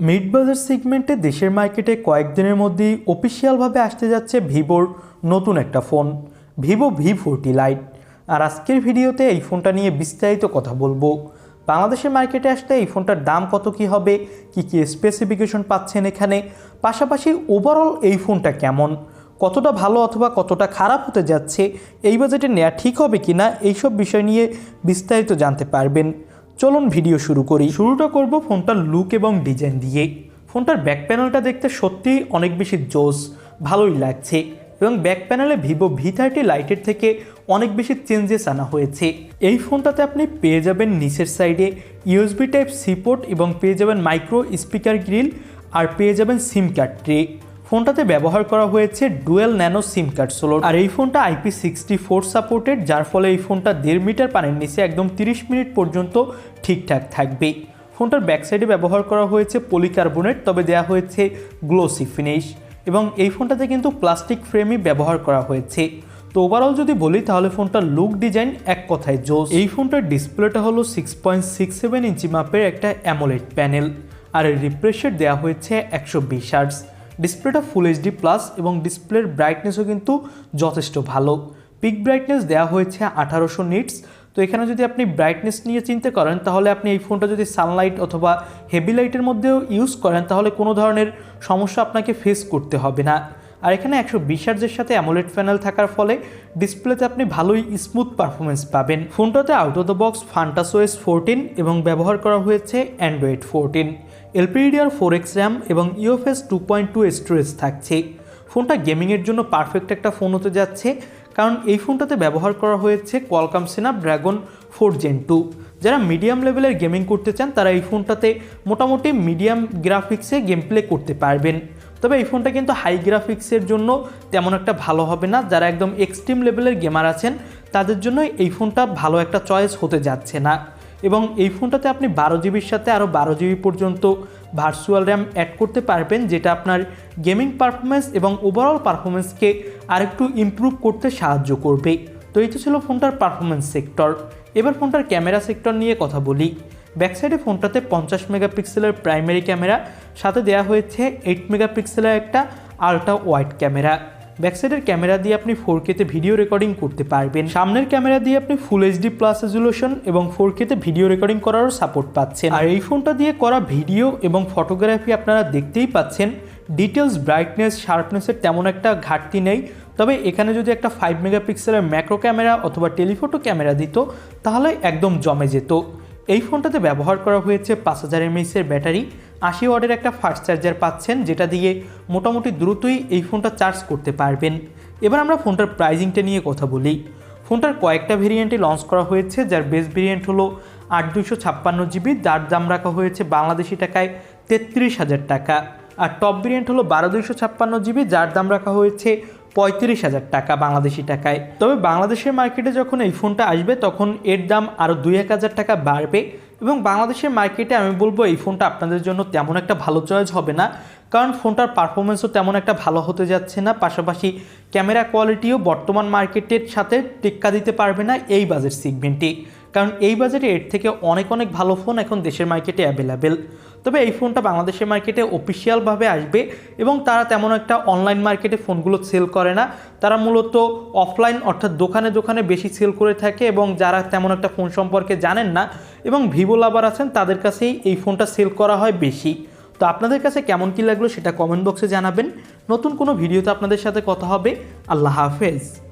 Mid বাজার সেগমেন্টে দেশের মার্কেটে কয়েকদিনের মধ্যেই অফিসিয়ালভাবে আসতে যাচ্ছে ভিভোর নতুন একটা phone Vivo V forty lite আর আজকের ভিডিওতে এই ফোনটা নিয়ে বিস্তারিত কথা বলব। বাংলাদেশের মার্কেটে আসতে এই ফোনটার দাম কত, কি হবে, কি কি স্পেসিফিকেশন পাচ্ছেন এখানে? পাশাপাশি ওভারঅল এই ফোনটা কেমন? কতটা ভালো অথবা কতটা খারাপ হতে যাচ্ছে? এই বাজেটে নেওয়া ঠিক হবে কি না এইসব বিষয় নিয়ে বিস্তারিত জানতে পারবেন। চলুন ভিডিও শুরু করি। শুরুটা করব ফোনটার লুক এবং ডিজাইন দিয়ে। ফোনটার ব্যাক প্যানেলটা দেখতে সত্যিই অনেক বেশি জোস, ভালোই লাগছে এবং ব্যাক প্যানেলে ভিভো ভি থার্টি লাইটের থেকে অনেক বেশি চেঞ্জেস আনা হয়েছে। এই ফোনটাতে আপনি পেয়ে যাবেন নিচের সাইডে ইউএসবি টাইপ সিপোর্ট এবং পেয়ে যাবেন মাইক্রো স্পিকার গ্রিল আর পেয়ে যাবেন সিম কার্ড ট্রে ফোনটাতে ব্যবহার করা হয়েছে dual nano SIM card Xolo আর এই ফোনটা আইপি সিক্সটি ফোর সাপোর্টেড, যার ফলে এই ফোনটা দেড় মিটার পানির নিচে একদম তিরিশ মিনিট পর্যন্ত ঠিকঠাক থাকবে ফোনটার ব্যাক সাইডে ব্যবহার করা হয়েছে পলিকার্বনেট, তবে দেওয়া হয়েছে গ্লোসি ফিনিশ। এবং এই ফোনটাতে কিন্তু প্লাস্টিক ফ্রেমই ব্যবহার করা হয়েছে। তো ওভারঅল যদি বলি, তাহলে ফোনটার লুক ডিজাইন এক কথায় জোস। এই ফোনটার ডিসপ্লেটা হলো six point six seven inch মাপের একটা অ্যামোলেড প্যানেল আর এর রিফ্রেশ দেওয়া হয়েছে একশো বিশ হার্টস ডিসপ্লেটা ফুল এইচডি প্লাস এবং ডিসপ্লের ব্রাইটনেসও কিন্তু যথেষ্ট ভালো। পিক ব্রাইটনেস দেওয়া হয়েছে আঠারোশো নিটস তো এখানে যদি আপনি ব্রাইটনেস নিয়ে চিন্তা করেন, তাহলে আপনি এই ফোনটা যদি সানলাইট অথবা হেভি লাইটের মধ্যেও ইউজ করেন, তাহলে কোনো ধরনের সমস্যা আপনাকে ফেস করতে হবে না। আর এখানে একশো বিশ হার্জের সাথে অ্যামোলেড প্যানেল থাকার ফলে ডিসপ্লেতে আপনি ভালোই স্মুথ পারফরমেন্স পাবেন। ফোনটাতে out of the box Funtouch OS fourteen এবং ব্যবহার করা হয়েছে Android fourteen LPDDR four X RAM এবং UFS two point two storage থাকছে। ফোনটা গেমিংয়ের জন্য পারফেক্ট একটা ফোন হতে যাচ্ছে, কারণ এই ফোনটাতে ব্যবহার করা হয়েছে Qualcomm Snapdragon four gen two যারা মিডিয়াম লেভেলের গেমিং করতে চান, তারা এই ফোনটাতে মোটামুটি মিডিয়াম গ্রাফিক্সে গেম প্লে করতে পারবেন। তবে এই ফোনটা কিন্তু হাই গ্রাফিক্সের জন্য তেমন একটা ভালো হবে না। যারা একদম এক্সট্রিম লেভেলের গেমার আছেন, তাদের জন্য এই ফোনটা ভালো একটা চয়েস হতে যাচ্ছে না। এবং এই ফোনটাতে আপনি বারো জিবির সাথে আরও বারো জিবি পর্যন্ত ভার্চুয়াল র্যাম অ্যাড করতে পারবেন, যেটা আপনার গেমিং পারফরমেন্স এবং ওভারঅল পারফরমেন্সকে আরেকটু ইমপ্রুভ করতে সাহায্য করবে। তো এই তো ছিল ফোনটার পারফরমেন্স সেক্টর এবার ফোনটার ক্যামেরা সেক্টর নিয়ে কথা বলি। ব্যাকসাইডে ফোনটাতে পঞ্চাশ মেগাপিক্সেলের প্রাইমারি ক্যামেরা, সাথে দেওয়া হয়েছে এইট মেগাপিক্সেলের একটা আলট্রা ওয়াইড ক্যামেরা। ব্যাকসাইডের ক্যামেরা দিয়ে আপনি ফোর কেতে ভিডিও রেকর্ডিং করতে পারবেন। সামনের ক্যামেরা দিয়ে আপনি ফুল এইচডি প্লাস রেজুলেশন এবং ফোর কেতে ভিডিও রেকর্ডিং করারও সাপোর্ট পাচ্ছেন। আর এই ফোনটা দিয়ে করা ভিডিও এবং ফটোগ্রাফি আপনারা দেখতেই পাচ্ছেন। ডিটেলস ব্রাইটনেস শার্পনেসের তেমন একটা ঘাটতি নেই। তবে এখানে যদি একটা ফাইভ মেগাপিক্সেলের ম্যাক্রো ক্যামেরা অথবা টেলিফোটো ক্যামেরা দিত, তাহলে একদম জমে যেত। এই ফোনটাতে ব্যবহার করা হয়েছে পাঁচ হাজার এমএইচের ব্যাটারি, আশি ওয়াটের একটা ফাস্ট চার্জার পাচ্ছেন, যেটা দিয়ে মোটামুটি দ্রুতই এই ফোনটা চার্জ করতে পারবেন। এবার আমরা ফোনটার প্রাইজিংটা নিয়ে কথা বলি। ফোনটার কয়েকটা ভেরিয়েন্টে লঞ্চ করা হয়েছে, যার বেস ভেরিয়েন্ট হলো আট দুশো ছাপ্পান্ন জিবি, যার দাম রাখা হয়েছে বাংলাদেশি টাকায় তেত্রিশ হাজার টাকা। আর টপ ভেরিয়েন্ট হলো বারো দুইশো ছাপ্পান্ন জিবি, যার দাম রাখা হয়েছে পঁয়ত্রিশ হাজার টাকা বাংলাদেশি টাকায়। তবে বাংলাদেশের মার্কেটে যখন এই ফোনটা আসবে, তখন এর দাম আরও দুই এক হাজার টাকা বাড়বে এবং বাংলাদেশের মার্কেটে আমি বলব এই ফোনটা আপনাদের জন্য তেমন একটা ভালো চয়েস হবে না। কারণ ফোনটার পারফরমেন্সও তেমন একটা ভালো হতে যাচ্ছে না, পাশাপাশি ক্যামেরা কোয়ালিটিও বর্তমান মার্কেটের সাথে টেক্কা দিতে পারবে না এই বাজেট সিগমেন্টে কারণ এই বাজেটে এর থেকে অনেক অনেক ভালো ফোন এখন দেশের মার্কেটে অ্যাভেলেবেল তবে এই ফোনটা বাংলাদেশের মার্কেটে অফিসিয়ালভাবে আসবে এবং তারা তেমন একটা অনলাইন মার্কেটে ফোনগুলো সেল করে না। তারা মূলত অফলাইন অর্থাৎ দোকানে দোকানে বেশি সেল করে থাকে এবং যারা তেমন একটা ফোন সম্পর্কে জানেন না এবং ভিভো লাভার আছেন, তাদের কাছেই এই ফোনটা সেল করা হয় বেশি। তো আপনাদের কাছে কেমন কী লাগল সেটা কমেন্ট বক্সে জানাবেন। নতুন কোনো ভিডিওতে আপনাদের সাথে কথা হবে। আল্লাহ হাফেজ।